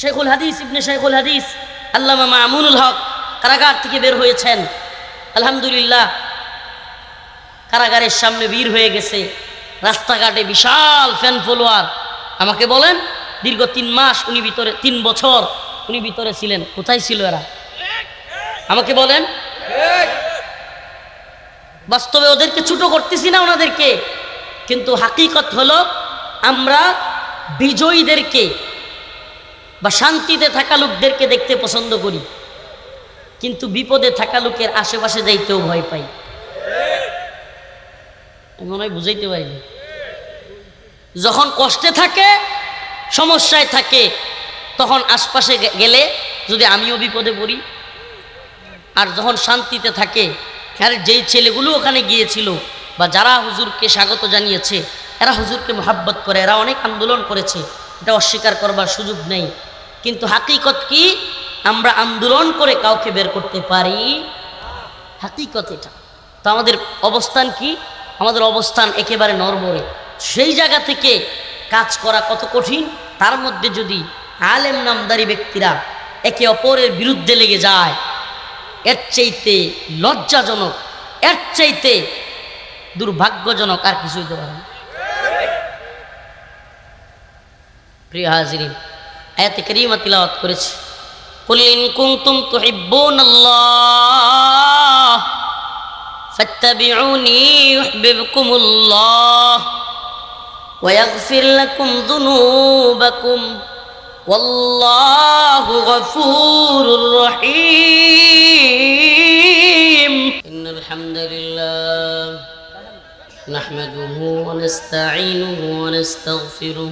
শেখুল হাদিস, ইবনে শেখুল হাদিস, আল্লামা মামুনুল হক কারাগার থেকে বের হয়েছেন। আলহামদুলিল্লাহ, কারাগারের সামনে বীর হয়ে গেছে। রাস্তাঘাটে বিশাল ফ্যান ফলোয়ার আমাকে বলেন, দীর্ঘ তিন মাস উনি ভিতরে, তিন বছর উনি ভিতরে ছিলেন। কোথায় ছিল এরা? আমাকে বলেন। বাস্তবে ওদেরকে ছোট করতেছি না ওনাদেরকে, কিন্তু হাকিকত হলো আমরা বিজয়ীদেরকে বা শান্তিতে থাকা লোকদেরকে দেখতে পছন্দ করি। কিন্তু বিপদে থাকা লোকের আশেপাশে যাইতেও ভয় পাই। মনে হয় বুঝাইতে পারিনি। যখন কষ্টে থাকে, সমস্যায় থাকে, তখন আশপাশে গেলে যদি আমিও বিপদে পড়ি। আর যখন শান্তিতে থাকে আর যেই ছেলেগুলো ওখানে গিয়েছিল বা যারা হুজুরকে স্বাগত জানিয়েছে, এরা হুজুরকে মোহাব্বত করে, এরা অনেক আন্দোলন করেছে। এটা অস্বীকার করবার সুযোগ নেই। কিন্তু হাকিকত কি? আমরা আন্দোলন করে কাউকে বের করতে পারি? হাকিকত এটা। তো আমাদের অবস্থান কি? আমাদের অবস্থান একেবারে নরবরে। সেই জায়গা থেকে কাজ করা কত কঠিন? তার মধ্যে যদি আলেম নামদারি ব্যক্তিরা একে অপরের বিরুদ্ধে লেগে যায়, এর চাইতে লজ্জাজনক, এর চাইতে দুর্ভাগ্যজনক আর কিছুই না। প্রিয় হাজিরিন আয়াতে করিমা তিলাওয়াত করেছি قل إن كنتم تحبون الله فاتبعوني يحببكم الله ويغفر لكم ذنوبكم والله غفور رحيم إن الحمد لله نحمده ونستعينه ونستغفره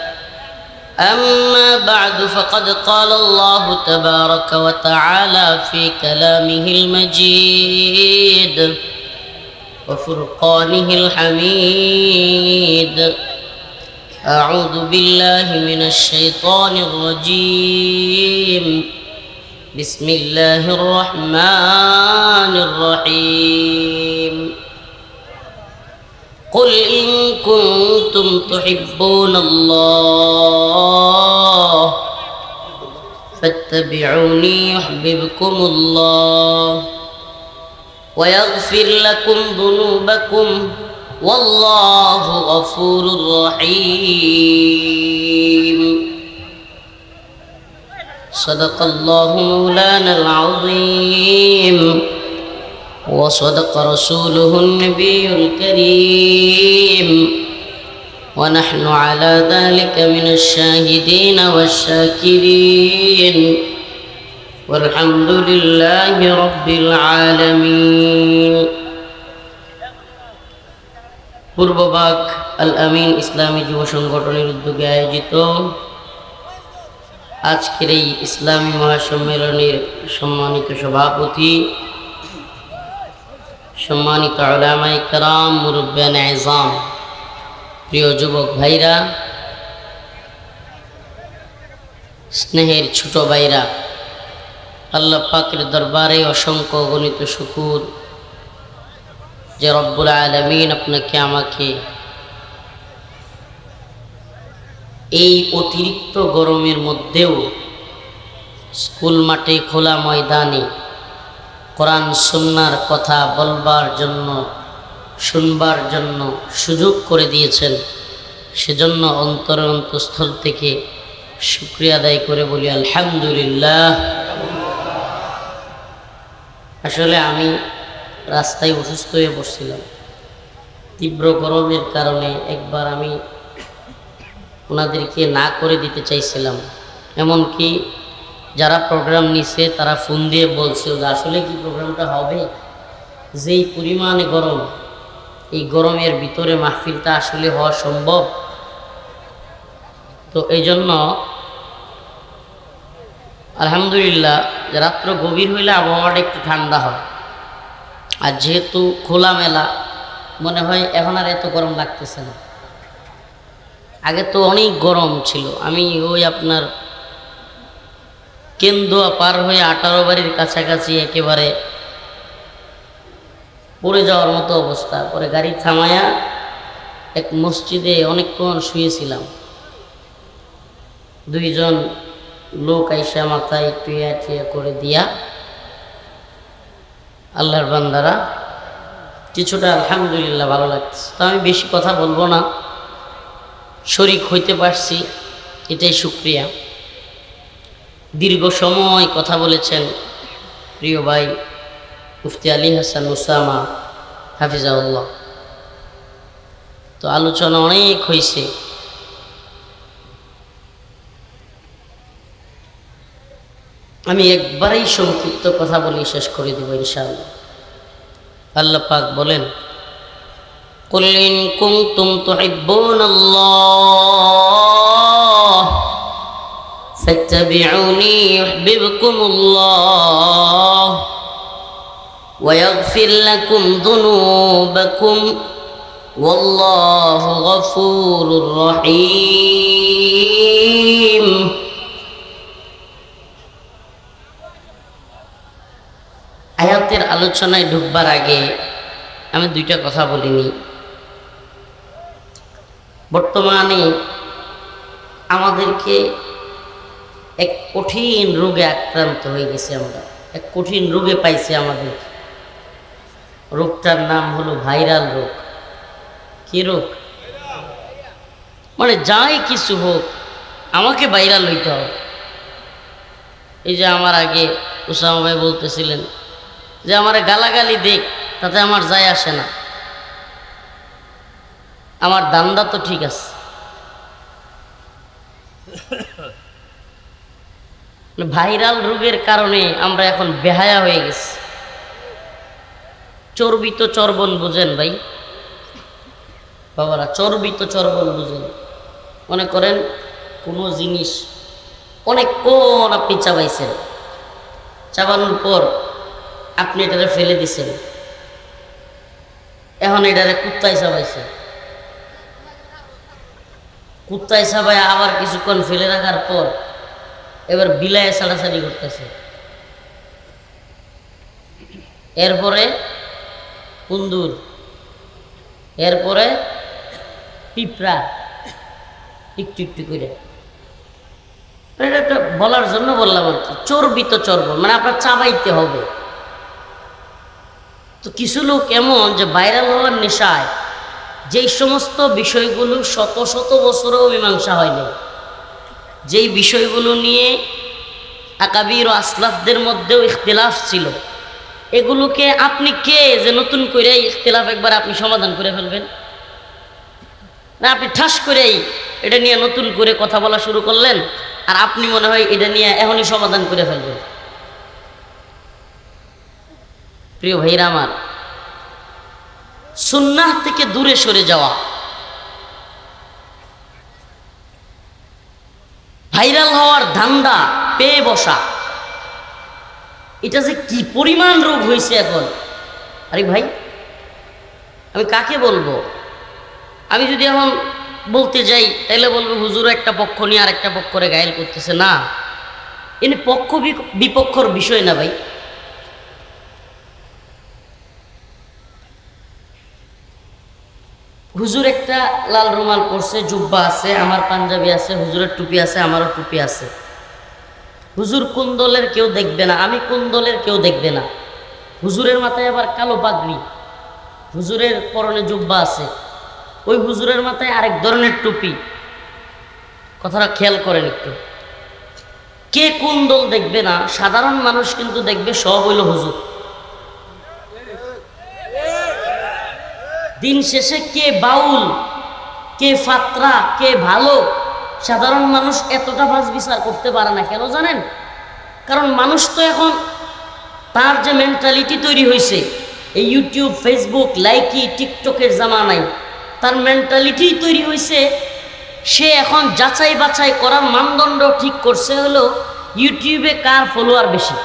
أما بعد فقد قال الله تبارك وتعالى في كلامه المجيد وفرقانه الحميد. أعوذ بالله من الشيطان الرجيم. بسم الله الرحمن الرحيم. قل إن كنتم تحبون الله فاتبعوني يحببكم الله ويغفر لكم ذنوبكم والله غفور رحيم. صدق الله مولانا العظيم. وصدق رسوله النبي الكريم. ونحن على ذلك من الشاهدين والشاكرين والحمد لله رب العالمين পূর্ববাগ আল আমিন ইসলামী যুব সংগঠনের উদ্যোগে আয়োজিত আজকের এই ইসলামী মহাসম্মেলনের সম্মানিত সভাপতি সম্মানিত আলামাই কারাম মুরব্বান আজাম প্রিয় যুবক ভাইরা, স্নেহের ছোট ভাইরা, আল্লাহ পাকের দরবারে অসংখ্য গণিত শুকুর যে রব্বুল আলমিন আপনাকে, আমাকে এই অতিরিক্ত গরমের মধ্যেও স্কুল মাঠে, খোলা ময়দানে কোরআন, সুন্নার কথা বলবার জন্য শুনবার জন্য সুযোগ করে দিয়েছেন। সেজন্য অন্তর অন্তঃস্থল থেকে শুক্রিয়া আদায় করে বলি, আলহামদুলিল্লাহ। আসলে আমি রাস্তায় অসুস্থ হয়ে পড়ছিলাম। তীব্র গরমের কারণে একবার আমি ওনাদেরকে না করে দিতে চাইছিলাম। এমনকি যারা প্রোগ্রাম নিছে, তারা ফোন দিয়ে বলছে আসলে কি প্রোগ্রামটা হবে? যেই পরিমাণে গরম এই গরমের ভিতরে মাহফিলটা আসলে হওয়া সম্ভব। তো এই জন্য আলহামদুলিল্লাহ রাত্র গভীর হইলে আবহাওয়াটা একটু ঠান্ডা হয়। আর যেহেতু খোলামেলা, মনে হয় এখন আর এত গরম লাগতেছে না। আগে তো অনেক গরম ছিল। আমি ওই আপনার কেন্দুয়া পার হয়ে আঠারো বাড়ির কাছাকাছি একেবারে পড়ে যাওয়ার মতো অবস্থা। পরে গাড়ি থামায়া এক মসজিদে অনেকক্ষণ শুয়েছিলাম। দুইজন লোক আইসা মাথায় ইয়া টিয়া করে দিয়া আল্লাহর বান্দারা কিছুটা আলহামদুলিল্লাহ ভালো লাগছে তো আমি বেশি কথা বলব না। শরিক হইতে পারছি, এটাই সুক্রিয়া দীর্ঘ সময় কথা বলেছেন প্রিয় ভাই। মুফতি আলী হাসান উসামা হাফিজাউল্লাহ তো আলোচনা অনেক হয়েছে আমি একবারেই সংক্ষিপ্ত কথা বলি শেষ করে দেব ইনশাআল্লাহ আল্লাহ পাক বলেন قل إن كنتم تحبون الله فاتبعوني يحببكم الله ويغفر لكم ذنوبكم والله غفور رحيم আয়াতের আলোচনায় ঢুকবার আগে আমি দুইটা কথা বলিনি বর্তমানে আমাদেরকে এক কঠিন রোগে আক্রান্ত হয়ে গেছে আমরা এক কঠিন রোগে পাইছে আমাদের রোগটার নাম হলো ভাইরাল রোগ। কি রোগ? মানে যাই কিছু হোক, আমাকে ভাইরাল হইতে হবে। এই যে আমার আগে উসামা ভাই বলতেছিলেন যে, আমার গালাগালি দেখ, তাতে আমার যায় আসে না। আমার দান্দা তো ঠিক আছে। ভাইরাল রোগের কারণে আমরা এখন বেহায়া হয়ে গেছি। চর্বিত চর্বণ বুঝেন ভাই? বাবারা, চর্বিত চর্বণ বুঝেন। মনে করেন কোনো জিনিস অনেকক্ষণ আপনি চাবাইছেন। চাবানোর পর আপনি এটারে ফেলে দিছেন। এখন এটারে কুত্তায় চাবাইছে কুত্তায় চাবাই আবার কিছুক্ষণ ফেলে রাখার পর এবার বিলায় ছাড়াছাড়ি করতেছে। এরপরে কুন্দুর। এরপরে পিঁপড়া, একটু একটু করে। এটা একটা বলার জন্য বললাম আর কি চর্বিত চর্ব মানে আপনার চাবাইতে হবে। তো কিছু লোক এমন যে ভাইরাল হওয়ার নেশায়, যেই সমস্ত বিষয়গুলো শত শত বছরেও মীমাংসা হয়নি যেই বিষয়গুলো নিয়ে আকাবির ও আসলাফদের মধ্যেও ইখতিলাফ ছিল এগুলোকে আপনি কে যে নতুন করে ইখতিলাফ একবার আপনি সমাধান করে ফেলবেন? না, আপনি ঠাস করেই এটা নিয়ে নতুন করে কথা বলা শুরু করলেন, আর আপনি মনে হয় এটা নিয়ে এখনই সমাধান করে ফেলবেন। প্রিয় ভাইরা আমার, সুন্নাহ থেকে দূরে সরে যাওয়া। ভাইরাল হওয়ার ধান্দা পেয়ে বসা। এটা যে কি পরিমাণ রোগ হয়েছে এখন? আরে ভাই, আমি কাকে বলব? আমি যদি এখন বলতে যাই তাহলে বলব হুজুর একটা পক্ষ নিয়ে আর একটা পক্ষরে গায়েল করতেছে। না, এনে পক্ষ বিপক্ষর বিষয় না ভাই। হুজুর একটা লাল রুমাল পরছে, জুব্বা আছে, আমার পাঞ্জাবি আছে, হুজুরের টুপি আছে, আমারও টুপি আছে। হুজুর কোন দলের কেউ দেখবে না? আমি কোন দলের কেউ দেখবে না? হুজুরের মাথায় আবার কালো পাগড়ি। হুজুরের পরনে জুব্বা আছে। ওই হুজুরের মাথায় আরেক ধরনের টুপি। কথাটা খেয়াল করেন একটু। কে কোন দল দেখবে না? সাধারণ মানুষ কিন্তু দেখবে সব হইল হুজুর। দিন শেষে কে বাউল, কে ফাত্রা, কে ভালো সাধারণ মানুষ এতটা বাস বিচার করতে পারে না, কেন জানেন? কারণ মানুষ তো এখন তার যে মেন্টালিটি তৈরি হয়েছে, এই ইউটিউব ফেসবুক লাইকি টিকটকের জামানায়, তার মেন্টালিটি তৈরি হয়েছে, সে এখন যাচাই বাছাই করার মানদণ্ড ঠিক করছে হলো ইউটিউবে কার ফলোয়ার বেশি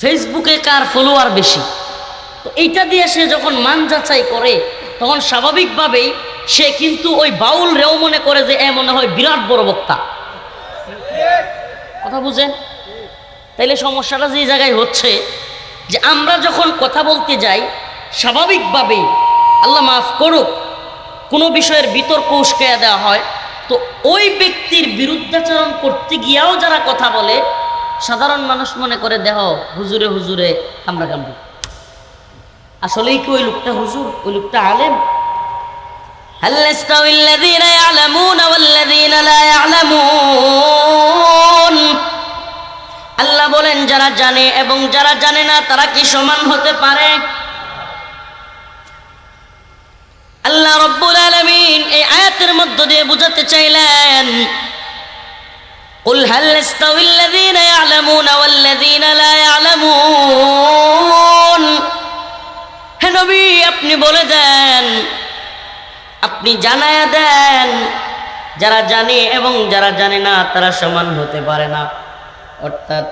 ফেসবুকে কার ফলোয়ার বেশি। তো এইটা দিয়ে সে যখন মান যাচাই করে তখন স্বাভাবিকভাবেই সে কিন্তু ওই বাউল রেও মনে করে যে এ মনে হয় বিরাট বড় বক্তা। কথা বুঝেন? তাইলে সমস্যাটা যে জায়গায় হচ্ছে যে আমরা যখন কথা বলতে যাই, স্বাভাবিকভাবেই আল্লাহ মাফ করুক, কোনো বিষয়ের বিতর্ক উস্কাইয়া দেওয়া হয়, তো ওই ব্যক্তির বিরুদ্ধাচরণ করতে গিয়াও যারা কথা বলে, সাধারণ মানুষ মনে করে, দেহ, হুজুরে হুজুরে কামড়া কামড়ি আসলেই কি ওই লোকটা হুজুর ওই লোকটা আলেম هل يستوي الذين يعلمون والذين لا يعلمون আল্লাহ বলেন যারা জানে এবং যারা জানে না তারা কি সমান হতে পারে আল্লাহ রব্বুল আলামিন এই আয়াতের মধ্য দিয়ে বুঝাতে চাইলেন قل هل يستوي الذين يعلمون والذين لا يعلمون হে নবী, আপনি বলে দেন, আপনি জানায়া দেন, যারা জানে এবং যারা জানে না, তারা সমান হতে পারে না। অর্থাৎ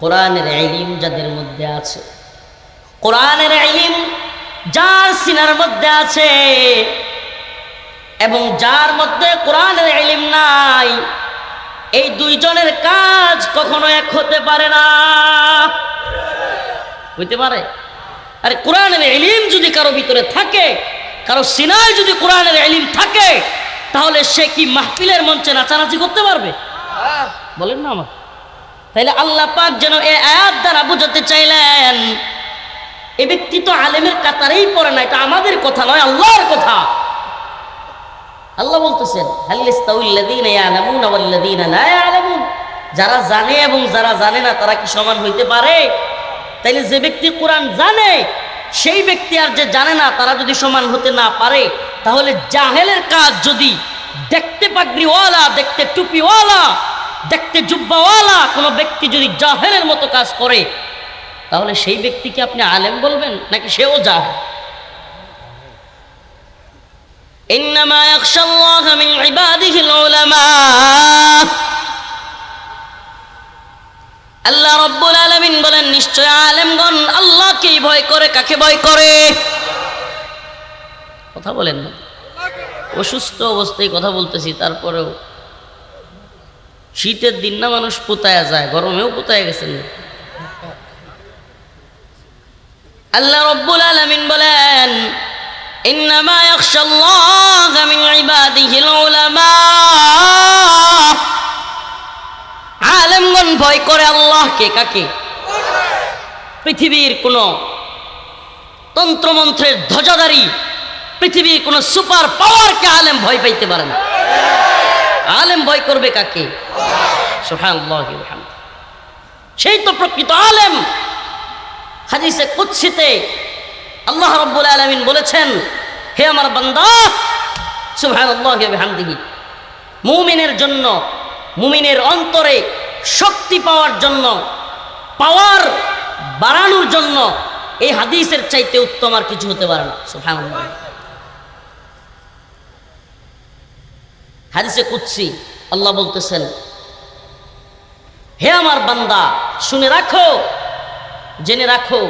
কোরআনের ইলিম যাদের মধ্যে আছে, কোরআনের ইলিম যার সিনার মধ্যে আছে, এবং যার মধ্যে কোরআনের ইলিম নাই, এই দুইজনের কাজ কখনো এক হতে পারে না। হইতে পারে? আরে কোরআনের এলিম যদি কারও ভিতরে থাকে, কারও সিনায় যদি কোরআনের ইলিম থাকে, তাহলে সে কি মাহফিলের মঞ্চে নাচানাচি করতে পারবে? বলেন না আমার। তাইলে আল্লাহ পাক যেন এ আয়াত দ্বারা বুঝাতে চাইলেন, এ ব্যক্তি তো আলেমের কাতারেই পড়ে না, এটা আমাদের কথা নয়, আল্লাহর কথা। আল্লাহ বলতেছেন যারা জানে এবং যারা জানে না, তারা কি সমান হইতে পারে? তাইলে যে ব্যক্তি কোরআন জানে সেই ব্যক্তি আর যে জানে না তারা যদি সমান হতে না পারে তাহলে জাহেলের কাজ যদি দেখতে পাগড়িওয়ালা দেখতে টুপিওয়ালা দেখতে জুব্বাওয়ালা কোনো ব্যক্তি যদি জাহেলের মতো কাজ করে তাহলে সেই ব্যক্তিকে আপনি আলেম বলবেন নাকি সেও জাহেল إنما يخشى الله من عباده العلماء আল্লাহ রব্বুল আলমিন বলেন, নিশ্চয় আলেমগন আল্লাহকেই ভয় করে, কাকে ভয় করে? কথা বলেন না। অসুস্থ অবস্থায় কথা বলতেছি, তারপরেও শীতের দিন না মানুষ পোতায়া যায়, গরমেও পোতায় গেছেন আল্লাহ রব্বুল আলমিন বলেন, ইন্নামা ইয়াখশাল্লাহ মিন ইবাদিহিল উলামা। আলেমগণ ভয় করে আল্লাহকে কাকে? পৃথিবীর কোন তন্ত্রমন্ত্রের ধ্বজাধারী, পৃথিবীর কোন সুপার পাওয়ারকে আলেম ভয় পাইতে পারে না। আলেম ভয় করবে কাকে। সেই তো প্রকৃত আলেম। হাদিসে কুৎসিতে আল্লাহ রব্বুল আলমিন বলেছেন, হে আমার বান্দা ওয়া বিহামদিহি, মুমিনের জন্য, মুমিনের অন্তরে শক্তি পাওয়ার জন্য, পাওয়ার বাড়ানোর জন্য এই হাদিসের চাইতে উত্তম আর কিছু হতে পারে না। সুবহানাল্লাহ। হাদিসে কুৎসি আল্লাহ বলতেছেন, হে আমার বান্দা, শুনে রাখো, জেনে রাখো,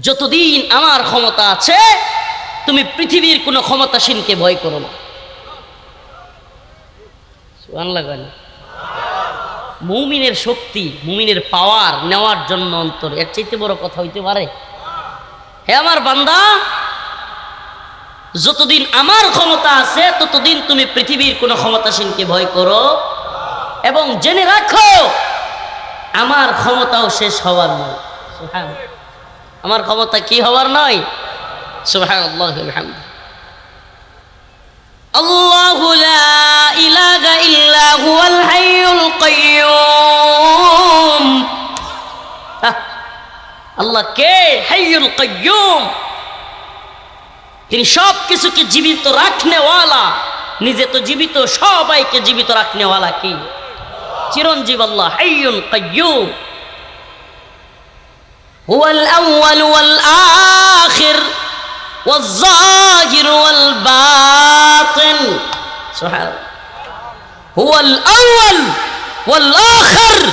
যতদিন আমার ক্ষমতা আছে, তুমি পৃথিবীর কোনো ক্ষমতাসীনকে ভয় করো না। না? মুমিনের শক্তি, মুমিনের পাওয়ার নেওয়ার জন্য অন্তর, এর চাইতে বড় কথা হইতে পারে? হে আমার বান্দা, যতদিন আমার ক্ষমতা আছে, ততদিন তুমি পৃথিবীর কোনো ক্ষমতাসীনকে ভয় করো। এবং জেনে রাখো, আমার ক্ষমতাও শেষ হওয়ার নয়। আমার ক্ষমতা কি হওয়ার নয়? সুবহান আল্লাহ الله لا إله إلا هو الحي القيوم আল্লাহ কে হাইয়ুল কাইয়ুম তিনি সব কিছুকে জীবিত রাখনেওয়ালা নিজে তো জীবিত সবাইকে জীবিত রাখনেওয়ালা কি চিরঞ্জীব আল্লাহ হাইয়ুল কাইয়ুম هو الأول والآخر والظاهر والباطن سبحان হুয়াল আউয়াল ওয়াল আখির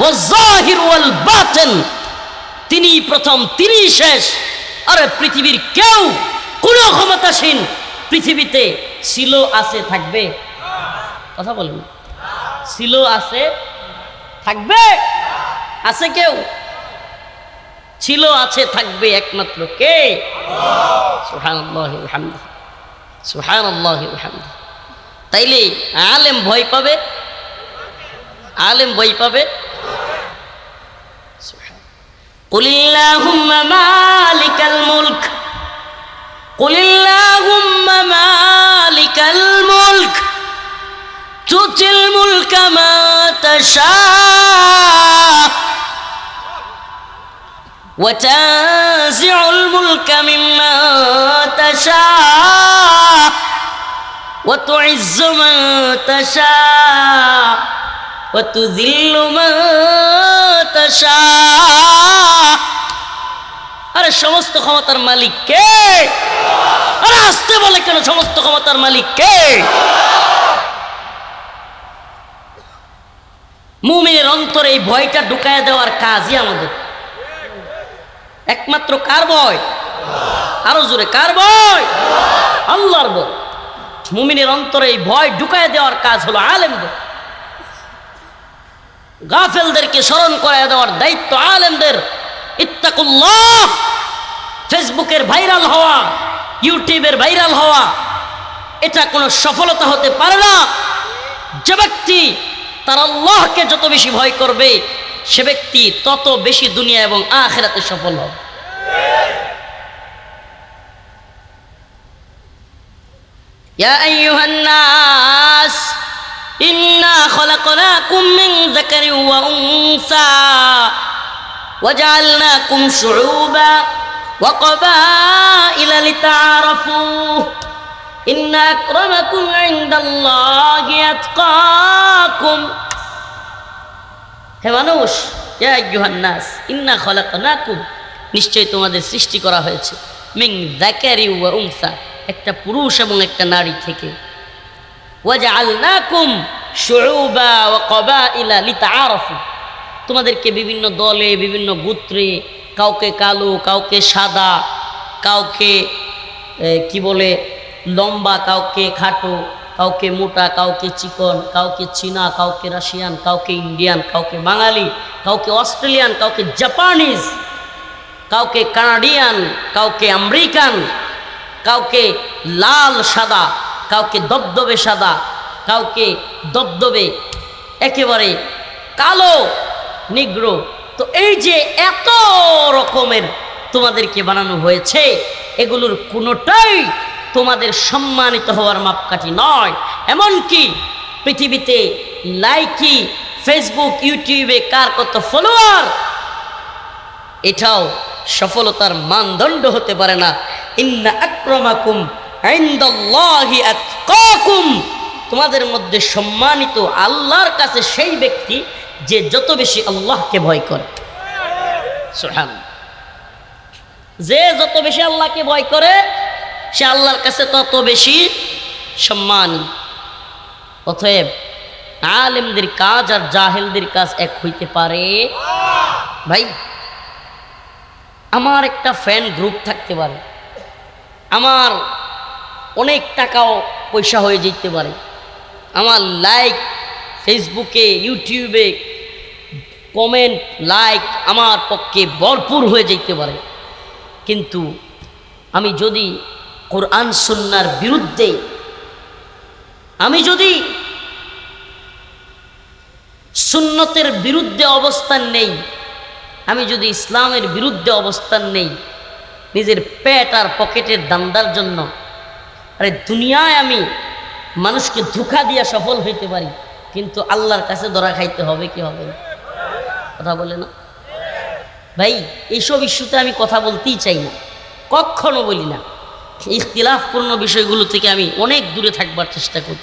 ওয়াল জাহির ওয়াল বাতিন তিনি প্রথম তিনি শেষ আরে পৃথিবীর কেউ কোনো ক্ষমতাসীন পৃথিবীতে ছিল আছে থাকবে কথা বলেন ছিল আছে থাকবে আছে কেউ ছিল, আছে, থাকবে একমাত্র কে? সুহান তাইলে আলেম ভয় পাবে? আলেম ভয় পাবে? কুলিল্লাহুম্মা মালিকাল মুলক। কুলিল্লাহুম্মা মালিকাল মুলক। মুলকা মা وتنزع الملك مما تشاء وتعز من تشاء وتذل من تشاء আরে সমস্ত ক্ষমতার মালিক কে আরে আসতে বলে কেন সমস্ত ক্ষমতার মালিক কে মুমিনের অন্তরে এই ভয়টা ঢুকায় দেওয়ার কাজই আমাদের একমাত্র কার ভয় আরও জোরে, কার ভয় আল্লাহর ভয় মুমিনের অন্তরে এই ভয় ঢুকায় দেওয়ার কাজ হলো আলেমদের। গাফেলদেরকে স্মরণ করায় দেওয়ার দায়িত্ব আলেমদের। ইত্তাকুল্লাহ! ফেসবুকের ভাইরাল হওয়া, ইউটিউবের ভাইরাল হওয়া, এটা কোনো সফলতা হতে পারে না। যে ব্যক্তি তার আল্লাহকে যত বেশি ভয় করবে সে ব্যক্তি তত বেশি দুনিয়া এবং আখেরাতে সফল হবে يا أيها الناس إنا خلقناكم من ذكر وأنثى وجعلناكم شعوبا وقبائل لتعارفوا إن أكرمكم عند الله أتقاكم হে মানুষ ইয়া আইয়ুহান্নাস ইন্না খলাকনাকুম। নিশ্চয়ই তোমাদের সৃষ্টি করা হয়েছে। মিং যাকারি ওয়া উনসা, একটা পুরুষ এবং একটা নারী থেকে। ওয়াজআলনাকুম শুউবা ওয়া কবাইলা লিতাআরাফু। তোমাদেরকে বিভিন্ন দলে, বিভিন্ন গোত্রে, কাউকে কালো, কাউকে সাদা, কাউকে কি বলে, লম্বা, কাউকে খাটো কাউকে মোটা, কাউকে চিকন, কাউকে চীনা, কাউকে রাশিয়ান, কাউকে ইন্ডিয়ান, কাউকে বাঙালি, কাউকে অস্ট্রেলিয়ান, কাউকে জাপানিজ, কাউকে কানাডিয়ান, কাউকে আমেরিকান, কাউকে লাল সাদা, কাউকে দবদবে সাদা, কাউকে দবদবে একেবারে কালো, নিগ্রো। তো এই যে এত রকমের তোমাদেরকে বানানো হয়েছে, এগুলোর কোনোটাই তোমাদের সম্মানিত হওয়ার মাপকাঠি নয়। এমনকি পৃথিবীতে লাইকি ফেসবুক, ইউটিউবে কার কত ফলোয়ার, এটাও সফলতার মানদণ্ড হতে পারে না। ইন্না আক্রমাকুম তোমাদের মধ্যে সম্মানিত আল্লাহর কাছে সেই ব্যক্তি যে যত বেশি আল্লাহকে ভয় করে। যে যত বেশি আল্লাহকে ভয় করে সে আল্লাহর কাছে তত বেশি সম্মানী। অতএব আলেমদের কাজ আর জাহেলদের কাজ এক হইতে পারে। ভাই, আমার একটা ফ্যান গ্রুপ থাকতে পারে। আমার অনেক টাকাও পয়সা হয়ে যেতে পারে। আমার লাইক ফেসবুকে, ইউটিউবে কমেন্ট, লাইক আমার পক্ষে ভরপুর হয়ে যেতে পারে। কিন্তু আমি যদি কোরআন সুন্নার বিরুদ্ধে আমি যদি সুন্নতের বিরুদ্ধে অবস্থান নেই, আমি যদি ইসলামের বিরুদ্ধে অবস্থান নেই, নিজের পেট আর পকেটের দান্দার জন্য, আরে দুনিয়ায় আমি মানুষকে ধোকা দিয়া সফল হইতে পারি, কিন্তু আল্লাহর কাছে ধরা খাইতে হবে কি হবে না? কথা বলে না? ভাই, এইসব ইস্যুতে আমি কথা বলতেই চাই না। কখনো বলি না। ইখতিলাফপূর্ণ বিষয়গুলো থেকে আমি অনেক দূরে থাকবার চেষ্টা করি।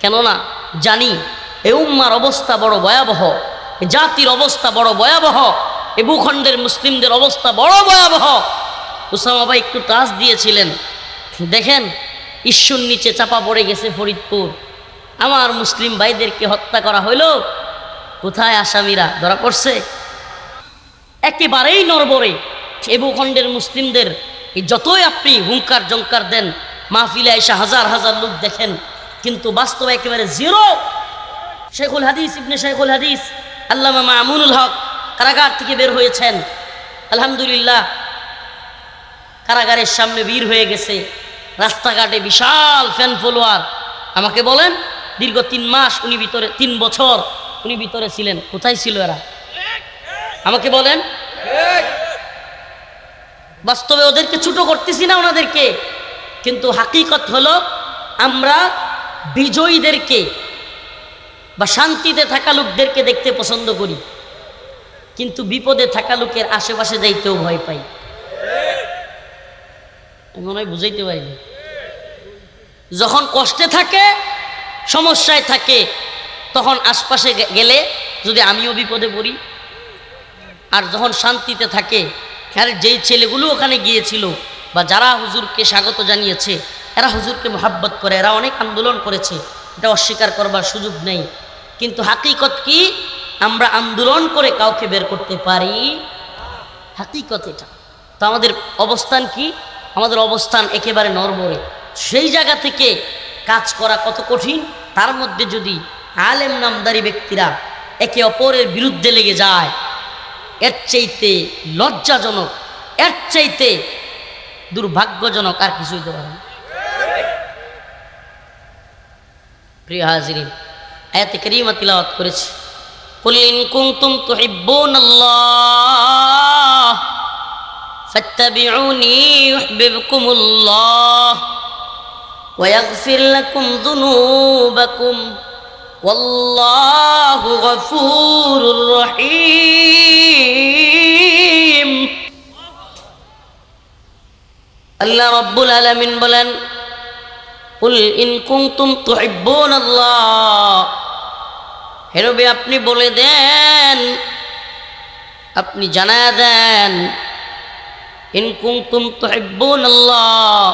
কেননা জানি, এ উম্মার অবস্থা বড় ভয়াবহ জাতির অবস্থা বড় ভয়াবহ, এ ভূখণ্ডের মুসলিমদের অবস্থা বড় ভয়াবহ। উসামা একটু টাচ দিয়েছিলেন। দেখেন, ঈশ্বর নিচে চাপা পড়ে গেছে ফরিদপুর। আমার মুসলিম ভাইদেরকে হত্যা করা হইল। কোথায় আসামিরা? ধরা পড়ছে। একেবারেই নরবরে এ ভূখণ্ডের মুসলিমদের যতই আপনি হুঙ্কার জঙ্কার দেন, মাহফিলে এসে হাজার হাজার লোক দেখেন, কিন্তু বাস্তবে একেবারে জিরো। শেখুল হাদিস, ইবনে শেখুল হাদিস, আল্লামা মামুনুল হক কারাগার থেকে বের হয়েছেন। আলহামদুলিল্লাহ, কারাগারের সামনে বীর হয়ে গেছে। রাস্তাঘাটে বিশাল ফ্যান ফলোয়ার আমাকে বলেন, দীর্ঘ তিন মাস উনি ভিতরে, তিন বছর উনি ভিতরে ছিলেন। কোথায় ছিল এরা? আমাকে বলেন বাস্তবে ওদেরকে ছোটো করতেছি না ওনাদেরকে। কিন্তু হাকিকত হলো, আমরা বিজয়ীদেরকে বা শান্তিতে থাকা লোকদেরকে দেখতে পছন্দ করি। কিন্তু বিপদে থাকা লোকের আশেপাশে যাইতেও ভয় পাই। মনে হয় বুঝাইতে পারিনি। যখন কষ্টে থাকে, সমস্যায় থাকে, তখন আশপাশে গেলে যদি আমিও বিপদে পড়ি, আর যখন শান্তিতে থাকে আর যেই ছেলেগুলো ওখানে গিয়েছিল বা যারা হুজুরকে স্বাগত জানিয়েছে, এরা হুজুরকে মোহাব্বত করে, এরা অনেক আন্দোলন করেছে। এটা অস্বীকার করবার সুযোগ নেই। কিন্তু হাকিকত কি? আমরা আন্দোলন করে কাউকে বের করতে পারি? হাকিকত এটা। তো আমাদের অবস্থান কি? আমাদের অবস্থান একেবারে নরবরে। সেই জায়গা থেকে কাজ করা কত কঠিন? তার মধ্যে যদি আলেম নামদারি ব্যক্তিরা একে অপরের বিরুদ্ধে লেগে যায় এর চাইতে লজ্জাজনক, এর চাইতে দুর্ভাগ্যজনক আর কিছু দেওয়া হয় প্রিয় হাজিরিন, আয়াত করিমা তিলাওয়াত করেছি। কুলিন কুনতুম তো আল্লাহ ফাত্তাবিউনি ইউহিব্বুকুমুল্লাহ, ওয়া ইয়াগফির লাকুম যুনুবাকুম। والله غفور رحيم আল্লাহ রব্বুল আলামিন বলেন কুল ইন কুনতুম তুহিব্বুন আল্লাহ হেরবে আপনি বলে দেন আপনি জানা দেন ইন কুনতুম তুহিব্বুন আল্লাহ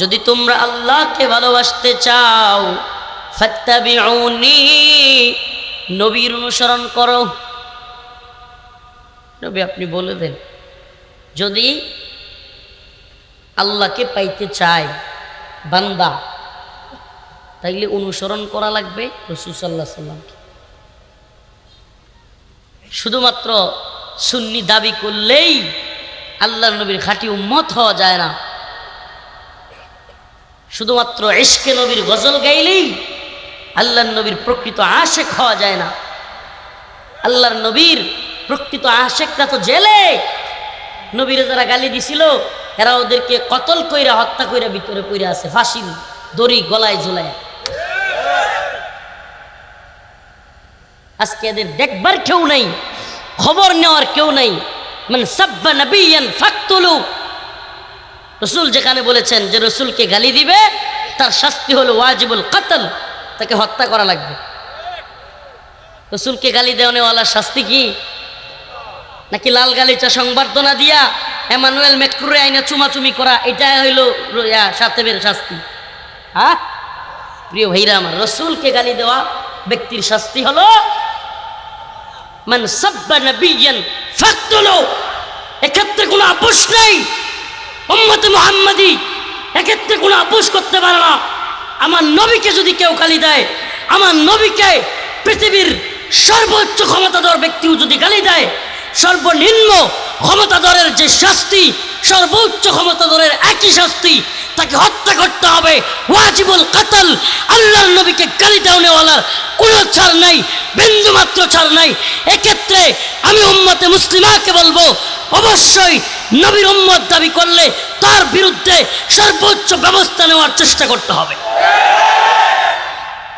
যদি তোমরা আল্লাহকে ভালোবাসতে চাও নবীর অনুসরণ করো। নবী, আপনি বলে দেন, যদি আল্লাহকে পাইতে চায় বান্দা, তাইলে অনুসরণ করা লাগবে রসুল সাল্লাহ সাল্লামকে শুধুমাত্র সুন্নি দাবি করলেই আল্লাহ নবীর খাঁটি উম্মত হওয়া যায় না। শুধুমাত্র এসকে নবীর গজল গাইলেই আল্লাহর নবীর প্রকৃত আশেক হওয়া যায় না। আল্লাহর নবীর প্রকৃত আশেকরা তো জেলে। নবীরে যারা গালি দিছিল, এরা ওদেরকে কতল কইরা হত্যা কইরা ভিতরে পইরা আছে, ফাঁসি দড়ি গলায় ঝুলায়। আজকে এদের দেখবার কেউ নেই, খবর নেওয়ার কেউ নেই। মানে সাব্বা নবিয়ান ফাকতুলু। রসুল যেখানে বলেছেন যে রসুলকে গালি দিবে, তার শাস্তি হলো ওয়াজিবুল কাতল। তাকে হত্যা করা লাগবে। রসুলকে গালি দেওয়ানেওয়ালার শাস্তি কি? নাকি লাল গালিচা সংবর্ধনা দিয়া এমানুয়েল মেক্রুরে আইনা চুমাচুমি করা এটা হইল সাতেবের শাস্তি? হ্যাঁ? প্রিয় ভাইরা আমার, রসুলকে গালি দেওয়া ব্যক্তির শাস্তি হলো, মান সাব্বা নবিয়ান ফাকতুলু। এক্ষেত্রে কোনো আপোষ নেই। উম্মতে মুহাম্মাদি এক্ষেত্রে কোনো আপোষ করতে পারে না। আমার নবীকে যদি কেউ গালি দেয়, আমার নবীকে পৃথিবীর সর্বোচ্চ ক্ষমতাধর ব্যক্তিও যদি গালি দেয়, সর্বনিম্ন ক্ষমতাধরের যে শাস্তি, সর্বোচ্চ ক্ষমতাধরের একই শাস্তি, তাকে হত্যা করতে হবে। ওয়াজিবুল কাতল, আল্লাহর নবীকে গালি দেওয়ানেওয়ালার কোনো ছাড় নাই বিন্দু মাত্র ছাড় নাই। এক্ষেত্রে আমি উম্মতে মুসলিমাকে বলব অবশ্যই নবীর উম্মত দাবি করলে তার বিরুদ্ধে সর্বোচ্চ ব্যবস্থা নেওয়ার চেষ্টা করতে হবে।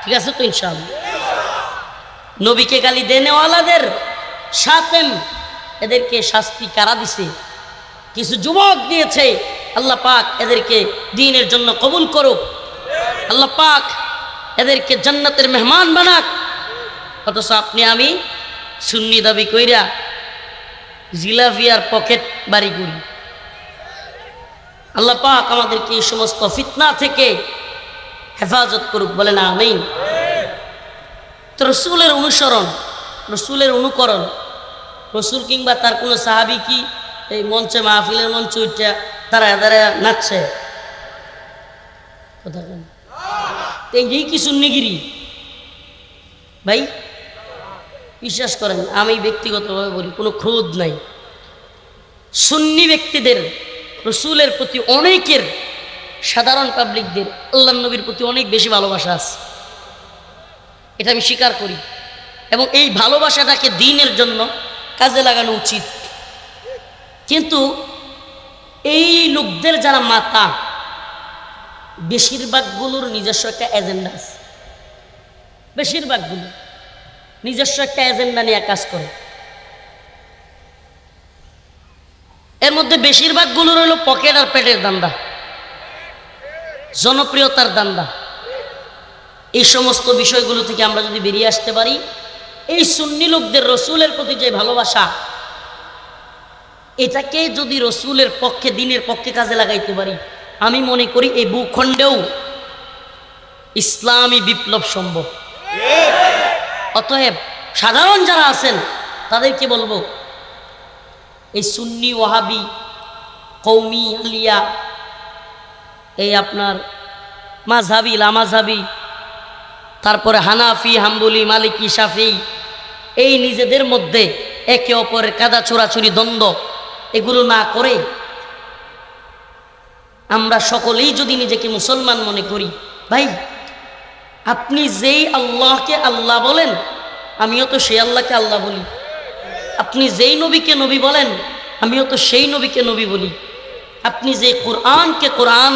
ঠিক আছে তো ইনশাআল্লাহ? নবীকে গালি দেনেওয়ালাদের সাতেম এদেরকে শাস্তি কারা দিছে? কিছু যুবক দিয়েছে, আল্লাহ পাক এদেরকে দিনের জন্য কবুল করুক। আল্লাহ পাক এদেরকে জান্নাতের মেহমান বানাক। অথচ আপনি আমি সুন্নি দাবি কইরা জিলাফিয়ার পকেট বাড়ি করি আল্লাহ পাক আমাদেরকে এই সমস্ত ফিতনা থেকে হেফাজত করুক বলে না আমিন। তো রসুলের অনুসরণ, রসুলের অনুকরণ, রসুল কিংবা তার কোনো সাহাবি কি এই মঞ্চে মাহফিলের মঞ্চে উঠে তারা তারা নাচছে? কথা কি সুন্নিগিরি ভাই বিশ্বাস করেন, আমি ব্যক্তিগতভাবে বলি, কোনো ক্রোধ নাই। সুন্নি ব্যক্তিদের, রসুলের প্রতি অনেকের, সাধারণ পাবলিকদের, আল্লাহ নবীর প্রতি অনেক বেশি ভালোবাসা আছে। এটা আমি স্বীকার করি। এবং এই ভালোবাসাটাকে দিনের জন্য কাজে লাগানো উচিত। কিন্তু এই লোকদের যারা মাতা, বেশিরভাগগুলোর নিজস্ব একটা এজেন্ডা আছে। বেশিরভাগগুলো। নিজস্ব একটা এজেন্ডা নিয়ে কাজ করে। এর মধ্যে বেশিরভাগগুলোর হলো পকেট আর পেটের দান্দা, জনপ্রিয়তার দান্দা। এই সমস্ত বিষয়গুলো থেকে আমরা যদি বেরিয়ে আসতে পারি, এই সুন্নি লোকদের রসুলের প্রতি যে ভালোবাসা, এটাকে যদি রসুলের পক্ষে, দিনের পক্ষে কাজে লাগাইতে পারি, আমি মনে করি এই ভূখণ্ডেও ইসলামী বিপ্লব সম্ভব। অতএব সাধারণ যারা আছেন, তাদেরকে বলব, এই সুন্নি ওয়াহাবি কৌমি আলিয়া, এই আপনার মাঝহাবি, লামাঝহাবি, তারপরে হানাফি, হাম্বুলি, মালিকি সাফি এই নিজেদের মধ্যে একে অপরের কাদা ছোড়াছুরি দ্বন্দ্ব, এগুলো না করে আমরা সকলেই যদি নিজেকে মুসলমান মনে করি, ভাই আপনি যেই আল্লাহকে আল্লাহ বলেন, আমিও তো সেই আল্লাহকে আল্লাহ বলি। আপনি যেই নবীকে নবী বলেন, আমিও তো সেই নবীকে নবী বলি। আপনি যে কোরআনকে কোরআন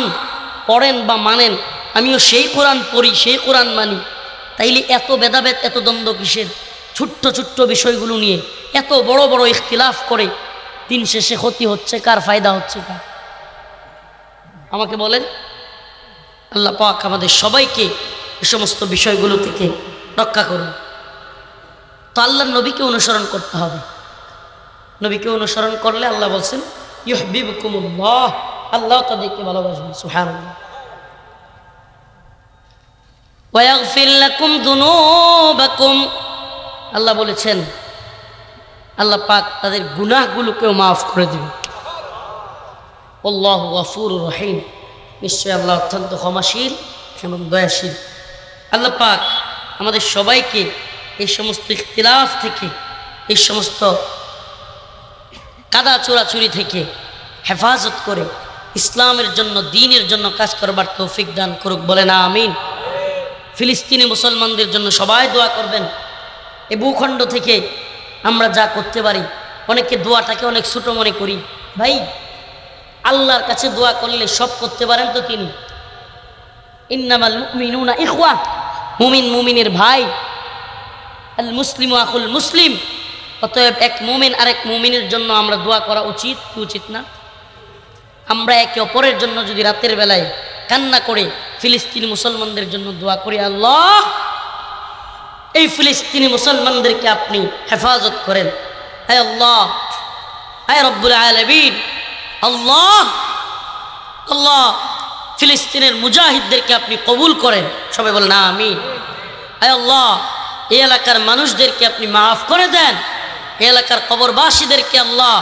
পড়েন বা মানেন, আমিও সেই কোরআন পড়ি, সেই কোরআন মানি। তাইলে এত ভেদাভেদ, এত দ্বন্দ্ব কিসের? ছোট্ট ছোট্ট বিষয়গুলো নিয়ে এত বড় বড় ইখতিলাফ করে দিন শেষে ক্ষতি হচ্ছে কার, ফায়দা হচ্ছে কার? আমাকে বলেন, আল্লাহ পাক আমাদের সবাইকে এ সমস্ত বিষয়গুলো থেকে রক্ষা করুন। তো আল্লাহর নবীকে অনুসরণ করতে হবে। নবীকে অনুসরণ করলে আল্লাহ বলছেন ইহবিবকুমুল্লাহ আল্লাহ তাদেরকে ভালোবাসবেন লাকুম আল্লাহ বলেছেন, আল্লাহ পাক তাদের গুনাহগুলোকেও মাফ করে দেবে আল্লাহ রহিম। নিশ্চয় আল্লাহ অত্যন্ত ক্ষমাশীল এবং দয়াশীল। আল্লাহ পাক আমাদের সবাইকে এই সমস্ত ইখতিলাফ থেকে, এই সমস্ত কাদা চোরাচুরি থেকে হেফাজত করে ইসলামের জন্য, দিনের জন্য কাজ করবার তৌফিক দান করুক বলে না আমিন। ফিলিস্তিনি মুসলমানদের জন্য সবাই দোয়া করবেন। এ ভূখণ্ড থেকে আমরা যা করতে পারি, অনেকে দোয়াটাকে অনেক ছোটো মনে করি। ভাই, আল্লাহর কাছে দোয়া করলে সব করতে পারেন তো তিনি। ইন্নামাল মুমিনুনা ইখওয়া। মুমিন মুমিনের ভাই। আল মুসলিম আকুল মুসলিম। অতএব এক মুমিন আরেক মুমিনের জন্য আমরা দোয়া করা উচিত কি উচিত না? আমরা একে অপরের জন্য যদি রাতের বেলায় কান্না করে ফিলিস্তিনি মুসলমানদের জন্য দোয়া করি, আল্লাহ, এই ফিলিস্তিনি মুসলমানদেরকে আপনি হেফাজত করেন। হ্যাঁ আল্লাহ হ্যাঁ রব্বুল আলবিন আল্লাহ আল্লাহ ফিলিস্তিনের মুজাহিদদেরকে আপনি কবুল করেন। সবাই বলেন, না আমি আয় আল্লাহ, এই এলাকার মানুষদেরকে আপনি মাফ করে দেন। এই এলাকার কবরবাসীদেরকে আল্লাহ,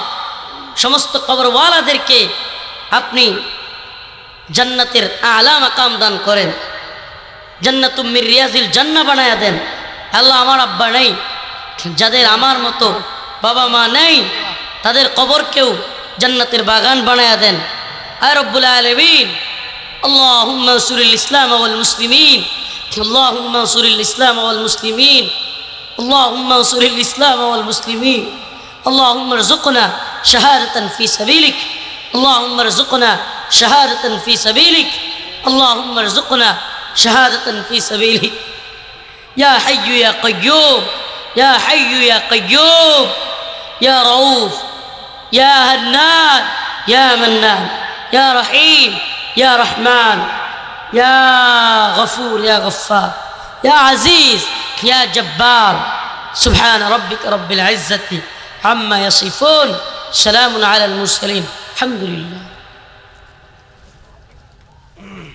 সমস্ত কবরওয়ালাদেরকে আপনি জান্নাতের আলা মাকাম দান করেন। জান্নাতুম্মির রিয়াজিল জান্না বানায়া দেন। আল্লাহ আমার আব্বা নেই, যাদের আমার মতো বাবা মা নেই, তাদের কবরকেও জান্নাতের বাগান বানায়া দেন। আয় রব্বুল আলমিন اللهم انصر الإسلام والمسلمين. اللهم انصر الإسلام والمسلمين. اللهم انصر الإسلام والمسلمين. اللهم ارزقنا شهادة في سبيلك. اللهم ارزقنا شهادة في سبيلك. اللهم ارزقنا شهادة في سبيلك. يا حي يا قيوم. يا حي يا قيوم. يا رؤوف. يا هنان. يا منان. يا رحيم. يا رحمن يا غفور يا غفار يا عزيز يا جبار. سبحان ربك رب العزة عما يصفون. سلام على المرسلين. الحمد لله.